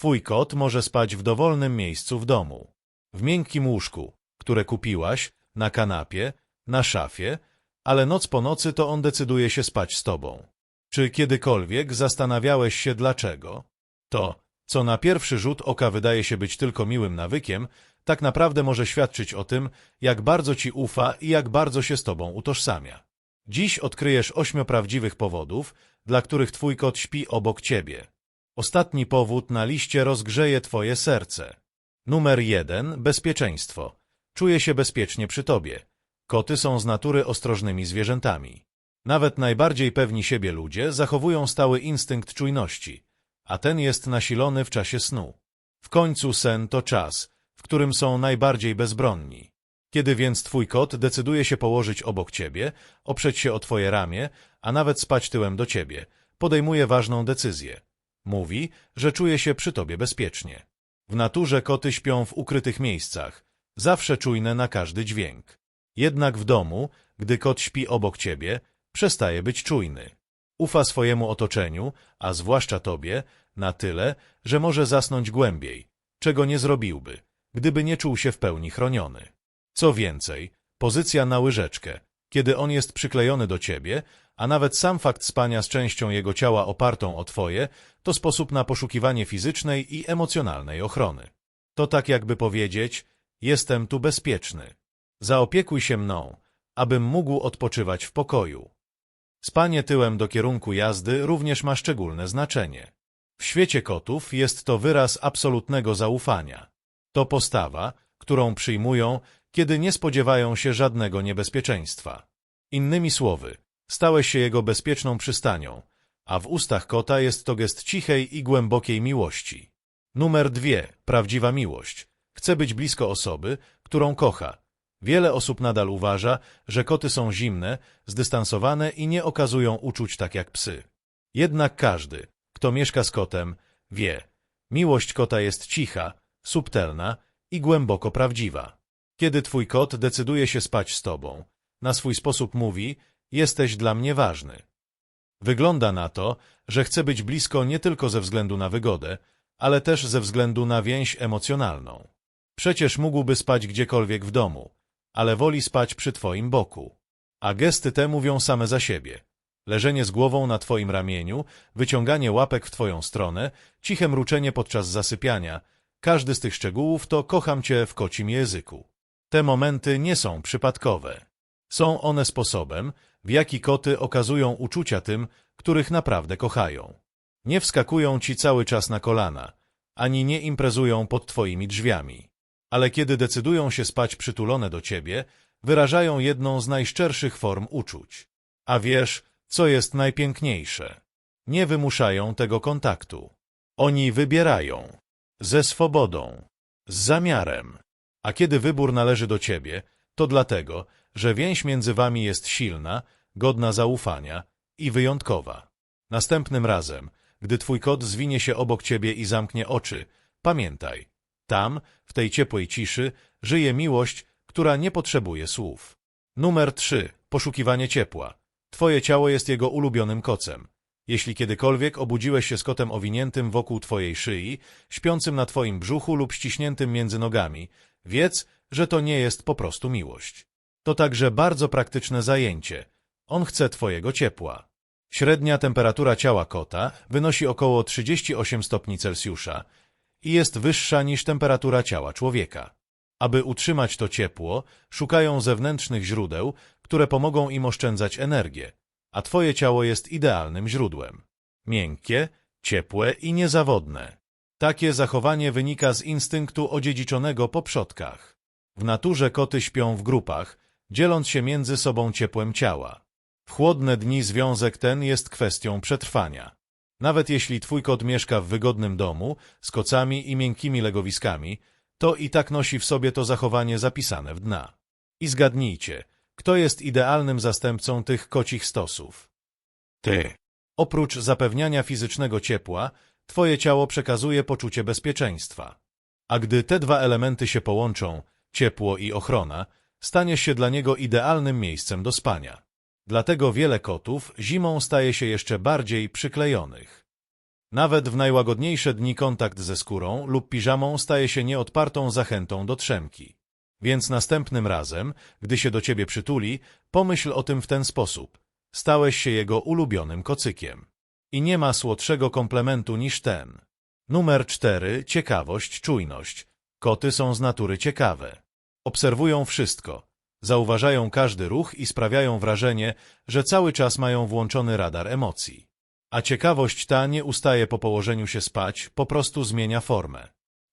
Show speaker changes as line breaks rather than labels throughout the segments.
Twój kot może spać w dowolnym miejscu w domu. W miękkim łóżku, które kupiłaś, na kanapie, na szafie, ale noc po nocy to on decyduje się spać z tobą. Czy kiedykolwiek zastanawiałeś się dlaczego? To, co na pierwszy rzut oka wydaje się być tylko miłym nawykiem, tak naprawdę może świadczyć o tym, jak bardzo ci ufa i jak bardzo się z tobą utożsamia. Dziś odkryjesz ośmiu prawdziwych powodów, dla których twój kot śpi obok ciebie. Ostatni powód na liście rozgrzeje twoje serce. Numer jeden. Bezpieczeństwo. Czuje się bezpiecznie przy tobie. Koty są z natury ostrożnymi zwierzętami. Nawet najbardziej pewni siebie ludzie zachowują stały instynkt czujności, a ten jest nasilony w czasie snu. W końcu sen to czas, w którym są najbardziej bezbronni. Kiedy więc twój kot decyduje się położyć obok ciebie, oprzeć się o twoje ramię, a nawet spać tyłem do ciebie, podejmuje ważną decyzję. Mówi, że czuje się przy tobie bezpiecznie. W naturze koty śpią w ukrytych miejscach, zawsze czujne na każdy dźwięk. Jednak w domu, gdy kot śpi obok ciebie, przestaje być czujny. Ufa swojemu otoczeniu, a zwłaszcza tobie, na tyle, że może zasnąć głębiej, czego nie zrobiłby, gdyby nie czuł się w pełni chroniony. Co więcej, pozycja na łyżeczkę, kiedy on jest przyklejony do ciebie, a nawet sam fakt spania z częścią jego ciała opartą o twoje, to sposób na poszukiwanie fizycznej i emocjonalnej ochrony. To tak jakby powiedzieć, jestem tu bezpieczny. Zaopiekuj się mną, abym mógł odpoczywać w pokoju. Spanie tyłem do kierunku jazdy również ma szczególne znaczenie. W świecie kotów jest to wyraz absolutnego zaufania. To postawa, którą przyjmują, kiedy nie spodziewają się żadnego niebezpieczeństwa. Innymi słowy, stałeś się jego bezpieczną przystanią, a w ustach kota jest to gest cichej i głębokiej miłości. Numer dwie. Prawdziwa miłość. Chce być blisko osoby, którą kocha. Wiele osób nadal uważa, że koty są zimne, zdystansowane i nie okazują uczuć tak jak psy. Jednak każdy, kto mieszka z kotem, wie, miłość kota jest cicha, subtelna i głęboko prawdziwa. Kiedy twój kot decyduje się spać z tobą, na swój sposób mówi, jesteś dla mnie ważny. Wygląda na to, że chce być blisko nie tylko ze względu na wygodę, ale też ze względu na więź emocjonalną. Przecież mógłby spać gdziekolwiek w domu, ale woli spać przy twoim boku. A gesty te mówią same za siebie. Leżenie z głową na twoim ramieniu, wyciąganie łapek w twoją stronę, ciche mruczenie podczas zasypiania. Każdy z tych szczegółów to kocham cię w kocim języku. Te momenty nie są przypadkowe. Są one sposobem, w jaki koty okazują uczucia tym, których naprawdę kochają. Nie wskakują ci cały czas na kolana, ani nie imprezują pod twoimi drzwiami. Ale kiedy decydują się spać przytulone do ciebie, wyrażają jedną z najszczerszych form uczuć. A wiesz, co jest najpiękniejsze? Nie wymuszają tego kontaktu. Oni wybierają. Ze swobodą. Z zamiarem. A kiedy wybór należy do ciebie, to dlatego, że więź między wami jest silna, godna zaufania i wyjątkowa. Następnym razem, gdy twój kot zwinie się obok ciebie i zamknie oczy, pamiętaj, tam, w tej ciepłej ciszy, żyje miłość, która nie potrzebuje słów. Numer 3. Poszukiwanie ciepła. Twoje ciało jest jego ulubionym kocem. Jeśli kiedykolwiek obudziłeś się z kotem owiniętym wokół twojej szyi, śpiącym na twoim brzuchu lub ściśniętym między nogami, wiedz, że to nie jest po prostu miłość. To także bardzo praktyczne zajęcie. On chce twojego ciepła. Średnia temperatura ciała kota wynosi około 38 stopni Celsjusza i jest wyższa niż temperatura ciała człowieka. Aby utrzymać to ciepło, szukają zewnętrznych źródeł, które pomogą im oszczędzać energię, a twoje ciało jest idealnym źródłem. Miękkie, ciepłe i niezawodne. Takie zachowanie wynika z instynktu odziedziczonego po przodkach. W naturze koty śpią w grupach, dzieląc się między sobą ciepłem ciała. W chłodne dni związek ten jest kwestią przetrwania. Nawet jeśli twój kot mieszka w wygodnym domu, z kocami i miękkimi legowiskami, to i tak nosi w sobie to zachowanie zapisane w dna. I zgadnijcie, kto jest idealnym zastępcą tych kocich stosów? Ty. Oprócz zapewniania fizycznego ciepła, twoje ciało przekazuje poczucie bezpieczeństwa. A gdy te dwa elementy się połączą, ciepło i ochrona, staniesz się dla niego idealnym miejscem do spania. Dlatego wiele kotów zimą staje się jeszcze bardziej przyklejonych. Nawet w najłagodniejsze dni kontakt ze skórą lub piżamą staje się nieodpartą zachętą do trzemki. Więc następnym razem, gdy się do ciebie przytuli, pomyśl o tym w ten sposób. Stałeś się jego ulubionym kocykiem. I nie ma słodszego komplementu niż ten. Numer cztery. Ciekawość, czujność. Koty są z natury ciekawe. Obserwują wszystko. Zauważają każdy ruch i sprawiają wrażenie, że cały czas mają włączony radar emocji. A ciekawość ta nie ustaje po położeniu się spać, po prostu zmienia formę.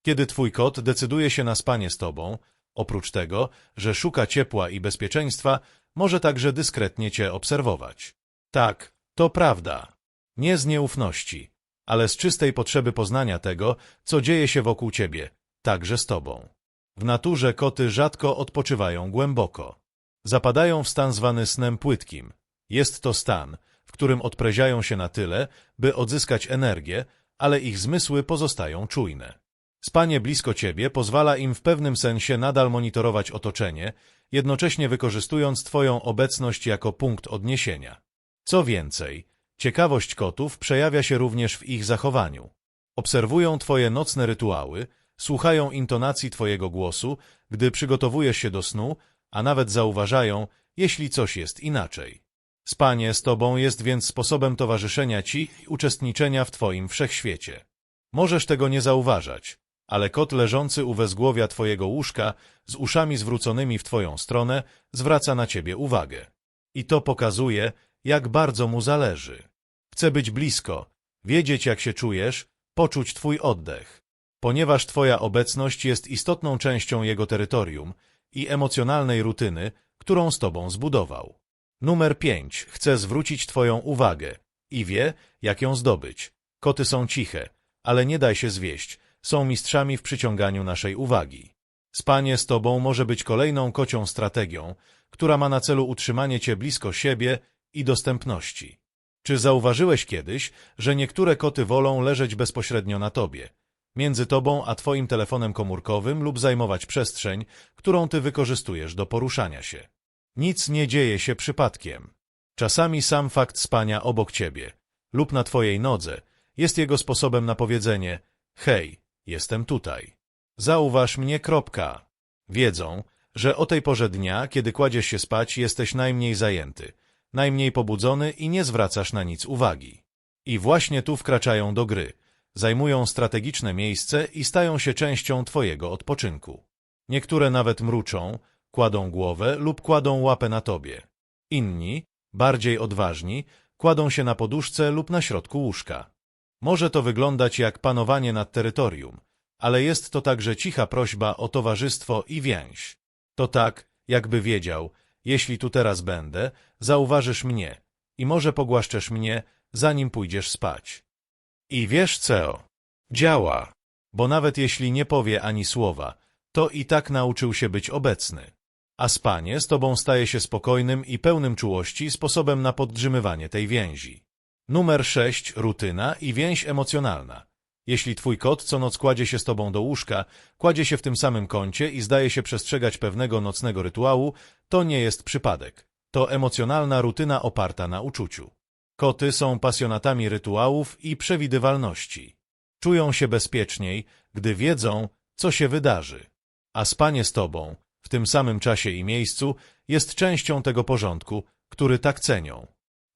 Kiedy twój kot decyduje się na spanie z tobą, oprócz tego, że szuka ciepła i bezpieczeństwa, może także dyskretnie cię obserwować. Tak, to prawda. Nie z nieufności, ale z czystej potrzeby poznania tego, co dzieje się wokół ciebie, także z tobą. W naturze koty rzadko odpoczywają głęboko. Zapadają w stan zwany snem płytkim. Jest to stan, w którym odpreziają się na tyle, by odzyskać energię, ale ich zmysły pozostają czujne. Spanie blisko ciebie pozwala im w pewnym sensie nadal monitorować otoczenie, jednocześnie wykorzystując twoją obecność jako punkt odniesienia. Co więcej, ciekawość kotów przejawia się również w ich zachowaniu. Obserwują twoje nocne rytuały, słuchają intonacji twojego głosu, gdy przygotowujesz się do snu, a nawet zauważają, jeśli coś jest inaczej. Spanie z tobą jest więc sposobem towarzyszenia ci i uczestniczenia w twoim wszechświecie. Możesz tego nie zauważać, ale kot leżący u wezgłowia twojego łóżka, z uszami zwróconymi w twoją stronę, zwraca na ciebie uwagę. I to pokazuje, jak bardzo mu zależy. Chce być blisko, wiedzieć jak się czujesz, poczuć twój oddech. Ponieważ twoja obecność jest istotną częścią jego terytorium i emocjonalnej rutyny, którą z tobą zbudował. Numer 5. Chce zwrócić twoją uwagę i wie, jak ją zdobyć. Koty są ciche, ale nie daj się zwieść, są mistrzami w przyciąganiu naszej uwagi. Spanie z tobą może być kolejną kocią strategią, która ma na celu utrzymanie cię blisko siebie i dostępności. Czy zauważyłeś kiedyś, że niektóre koty wolą leżeć bezpośrednio na tobie, między tobą a twoim telefonem komórkowym lub zajmować przestrzeń, którą ty wykorzystujesz do poruszania się? Nic nie dzieje się przypadkiem. Czasami sam fakt spania obok ciebie lub na twojej nodze jest jego sposobem na powiedzenie hej, jestem tutaj. Zauważ mnie, kropka. Wiedzą, że o tej porze dnia, kiedy kładziesz się spać, jesteś najmniej zajęty, najmniej pobudzony i nie zwracasz na nic uwagi. I właśnie tu wkraczają do gry, zajmują strategiczne miejsce i stają się częścią twojego odpoczynku. Niektóre nawet mruczą, kładą głowę lub kładą łapę na tobie. Inni, bardziej odważni, kładą się na poduszce lub na środku łóżka. Może to wyglądać jak panowanie nad terytorium, ale jest to także cicha prośba o towarzystwo i więź. To tak, jakby wiedział, jeśli tu teraz będę, zauważysz mnie i może pogłaszczesz mnie, zanim pójdziesz spać. I wiesz co? Działa, bo nawet jeśli nie powie ani słowa, to i tak nauczył się być obecny. A spanie z tobą staje się spokojnym i pełnym czułości sposobem na podtrzymywanie tej więzi. Numer 6. Rutyna i więź emocjonalna. Jeśli twój kot co noc kładzie się z tobą do łóżka, kładzie się w tym samym kącie i zdaje się przestrzegać pewnego nocnego rytuału, to nie jest przypadek. To emocjonalna rutyna oparta na uczuciu. Koty są pasjonatami rytuałów i przewidywalności. Czują się bezpieczniej, gdy wiedzą, co się wydarzy. A spanie z tobą, w tym samym czasie i miejscu, jest częścią tego porządku, który tak cenią.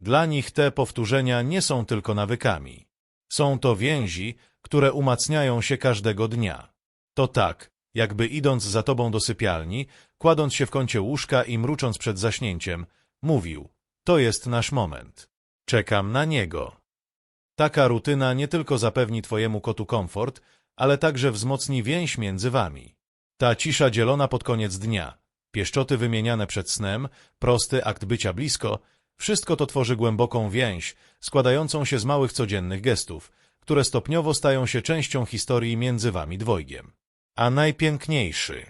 Dla nich te powtórzenia nie są tylko nawykami. Są to więzi, które umacniają się każdego dnia. To tak, jakby idąc za tobą do sypialni, kładąc się w kącie łóżka i mrucząc przed zaśnięciem, mówił, to jest nasz moment. Czekam na niego. Taka rutyna nie tylko zapewni twojemu kotu komfort, ale także wzmocni więź między wami. Ta cisza dzielona pod koniec dnia, pieszczoty wymieniane przed snem, prosty akt bycia blisko, wszystko to tworzy głęboką więź, składającą się z małych codziennych gestów, które stopniowo stają się częścią historii między wami dwojgiem. A najpiękniejszy.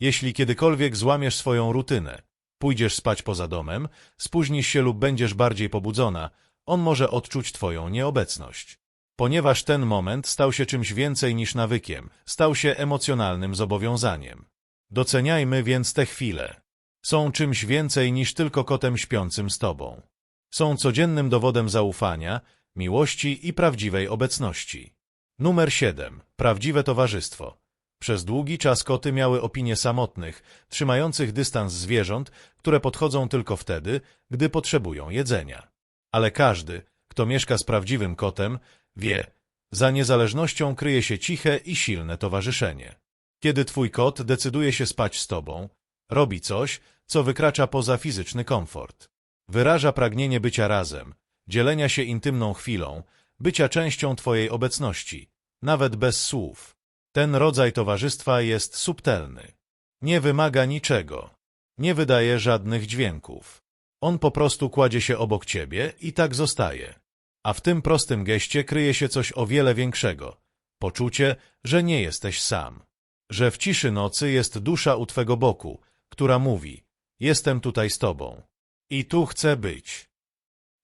Jeśli kiedykolwiek złamiesz swoją rutynę, pójdziesz spać poza domem, spóźnisz się lub będziesz bardziej pobudzona, on może odczuć twoją nieobecność. Ponieważ ten moment stał się czymś więcej niż nawykiem, stał się emocjonalnym zobowiązaniem. Doceniajmy więc te chwile. Są czymś więcej niż tylko kotem śpiącym z tobą. Są codziennym dowodem zaufania, miłości i prawdziwej obecności. Numer 7. Prawdziwe towarzystwo. Przez długi czas koty miały opinię samotnych, trzymających dystans zwierząt, które podchodzą tylko wtedy, gdy potrzebują jedzenia. Ale każdy, kto mieszka z prawdziwym kotem, wie, za niezależnością kryje się ciche i silne towarzyszenie. Kiedy twój kot decyduje się spać z tobą, robi coś, co wykracza poza fizyczny komfort. Wyraża pragnienie bycia razem, dzielenia się intymną chwilą, bycia częścią twojej obecności, nawet bez słów. Ten rodzaj towarzystwa jest subtelny. Nie wymaga niczego. Nie wydaje żadnych dźwięków. On po prostu kładzie się obok ciebie i tak zostaje. A w tym prostym geście kryje się coś o wiele większego. Poczucie, że nie jesteś sam. Że w ciszy nocy jest dusza u twego boku, która mówi, jestem tutaj z tobą. I tu chcę być.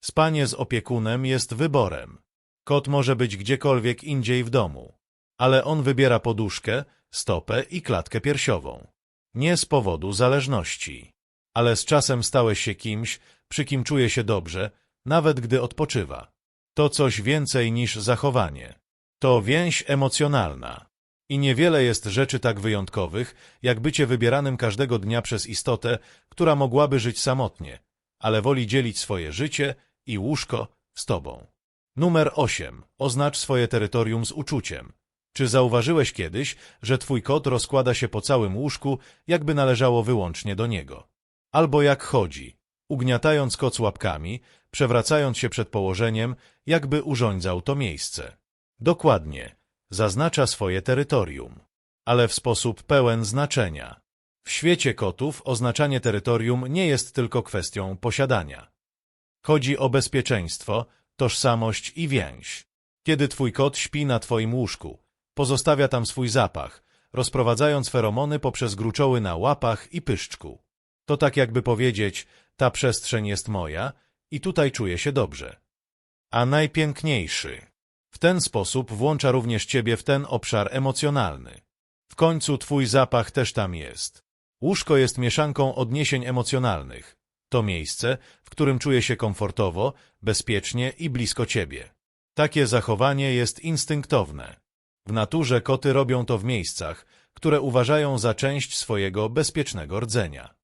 Spanie z opiekunem jest wyborem. Kot może być gdziekolwiek indziej w domu. Ale on wybiera poduszkę, stopę i klatkę piersiową. Nie z powodu zależności. Ale z czasem stałeś się kimś, przy kim czuje się dobrze, nawet gdy odpoczywa. To coś więcej niż zachowanie. To więź emocjonalna. I niewiele jest rzeczy tak wyjątkowych, jak bycie wybieranym każdego dnia przez istotę, która mogłaby żyć samotnie, ale woli dzielić swoje życie i łóżko z tobą. Numer 8. Oznacz swoje terytorium z uczuciem. Czy zauważyłeś kiedyś, że twój kot rozkłada się po całym łóżku, jakby należało wyłącznie do niego? Albo jak chodzi, ugniatając koc łapkami, przewracając się przed położeniem, jakby urządzał to miejsce. Dokładnie, zaznacza swoje terytorium, ale w sposób pełen znaczenia. W świecie kotów oznaczanie terytorium nie jest tylko kwestią posiadania. Chodzi o bezpieczeństwo, tożsamość i więź. Kiedy twój kot śpi na twoim łóżku, pozostawia tam swój zapach, rozprowadzając feromony poprzez gruczoły na łapach i pyszczku. To tak jakby powiedzieć, ta przestrzeń jest moja i tutaj czuję się dobrze. A najpiękniejszy. W ten sposób włącza również ciebie w ten obszar emocjonalny. W końcu twój zapach też tam jest. Łóżko jest mieszanką odniesień emocjonalnych. To miejsce, w którym czuję się komfortowo, bezpiecznie i blisko ciebie. Takie zachowanie jest instynktowne. W naturze koty robią to w miejscach, które uważają za część swojego bezpiecznego rdzenia.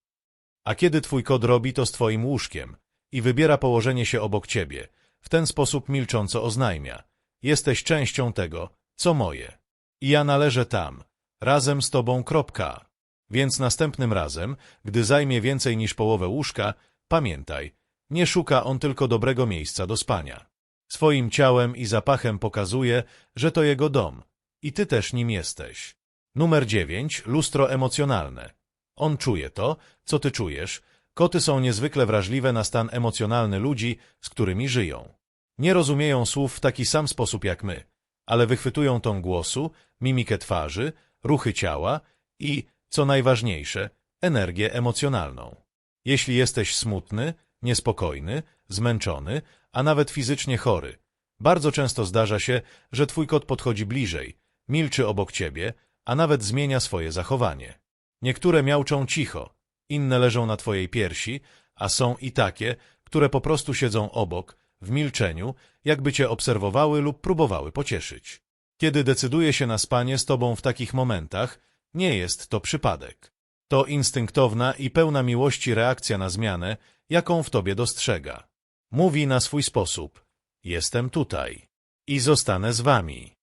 A kiedy twój kot robi to z twoim łóżkiem i wybiera położenie się obok ciebie, w ten sposób milcząco oznajmia. Jesteś częścią tego, co moje. I ja należę tam, razem z tobą kropka. Więc następnym razem, gdy zajmie więcej niż połowę łóżka, pamiętaj, nie szuka on tylko dobrego miejsca do spania. Swoim ciałem i zapachem pokazuje, że to jego dom i ty też nim jesteś. Numer 9. Lustro emocjonalne. On czuje to, co ty czujesz. Koty są niezwykle wrażliwe na stan emocjonalny ludzi, z którymi żyją. Nie rozumieją słów w taki sam sposób jak my, ale wychwytują ton głosu, mimikę twarzy, ruchy ciała i, co najważniejsze, energię emocjonalną. Jeśli jesteś smutny, niespokojny, zmęczony, a nawet fizycznie chory, bardzo często zdarza się, że twój kot podchodzi bliżej, milczy obok ciebie, a nawet zmienia swoje zachowanie. Niektóre miauczą cicho, inne leżą na twojej piersi, a są i takie, które po prostu siedzą obok, w milczeniu, jakby cię obserwowały lub próbowały pocieszyć. Kiedy decyduje się na spanie z tobą w takich momentach, nie jest to przypadek. To instynktowna i pełna miłości reakcja na zmianę, jaką w tobie dostrzega. Mówi na swój sposób. Jestem tutaj. I zostanę z wami.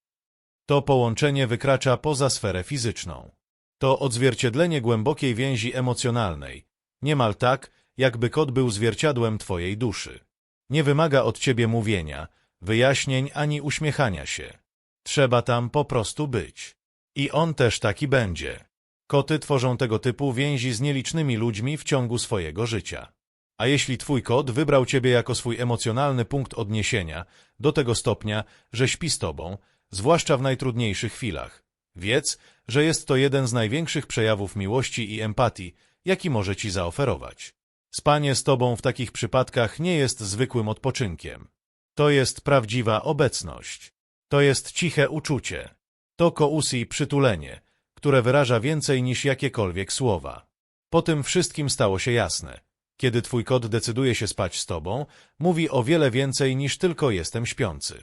To połączenie wykracza poza sferę fizyczną. To odzwierciedlenie głębokiej więzi emocjonalnej, niemal tak, jakby kot był zwierciadłem twojej duszy. Nie wymaga od ciebie mówienia, wyjaśnień ani uśmiechania się. Trzeba tam po prostu być. I on też taki będzie. Koty tworzą tego typu więzi z nielicznymi ludźmi w ciągu swojego życia. A jeśli twój kot wybrał ciebie jako swój emocjonalny punkt odniesienia, do tego stopnia, że śpi z tobą, zwłaszcza w najtrudniejszych chwilach, wiedz, że jest to jeden z największych przejawów miłości i empatii, jaki może ci zaoferować. Spanie z tobą w takich przypadkach nie jest zwykłym odpoczynkiem. To jest prawdziwa obecność. To jest ciche uczucie. To kousi przytulenie, które wyraża więcej niż jakiekolwiek słowa. Po tym wszystkim stało się jasne. Kiedy twój kot decyduje się spać z tobą, mówi o wiele więcej niż tylko jestem śpiący.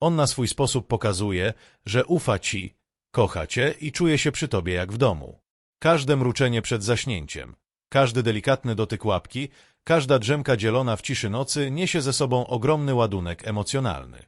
On na swój sposób pokazuje, że ufa ci, kocha cię i czuje się przy tobie jak w domu. Każde mruczenie przed zaśnięciem, każdy delikatny dotyk łapki, każda drzemka dzielona w ciszy nocy niesie ze sobą ogromny ładunek emocjonalny.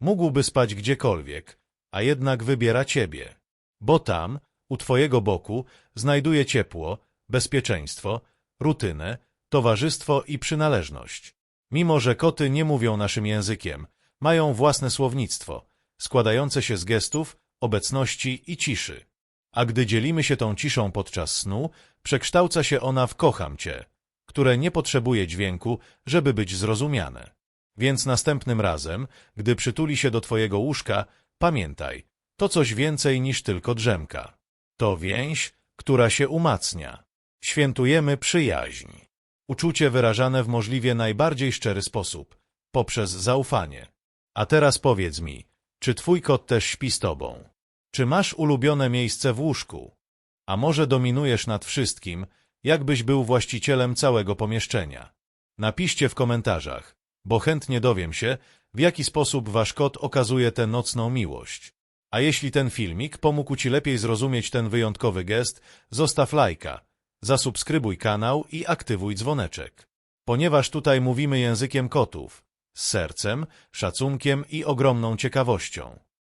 Mógłby spać gdziekolwiek, a jednak wybiera ciebie. Bo tam, u twojego boku, znajduje ciepło, bezpieczeństwo, rutynę, towarzystwo i przynależność. Mimo, że koty nie mówią naszym językiem, mają własne słownictwo, składające się z gestów, obecności i ciszy. A gdy dzielimy się tą ciszą podczas snu, przekształca się ona w kocham cię, które nie potrzebuje dźwięku, żeby być zrozumiane. Więc następnym razem, gdy przytuli się do twojego łóżka, pamiętaj, to coś więcej niż tylko drzemka. To więź, która się umacnia. Świętujemy przyjaźń. Uczucie wyrażane w możliwie najbardziej szczery sposób, poprzez zaufanie. A teraz powiedz mi, czy twój kot też śpi z tobą? Czy masz ulubione miejsce w łóżku? A może dominujesz nad wszystkim, jakbyś był właścicielem całego pomieszczenia? Napiszcie w komentarzach, bo chętnie dowiem się, w jaki sposób wasz kot okazuje tę nocną miłość. A jeśli ten filmik pomógł ci lepiej zrozumieć ten wyjątkowy gest, zostaw lajka, zasubskrybuj kanał i aktywuj dzwoneczek. Ponieważ tutaj mówimy językiem kotów, z sercem, szacunkiem i ogromną ciekawością.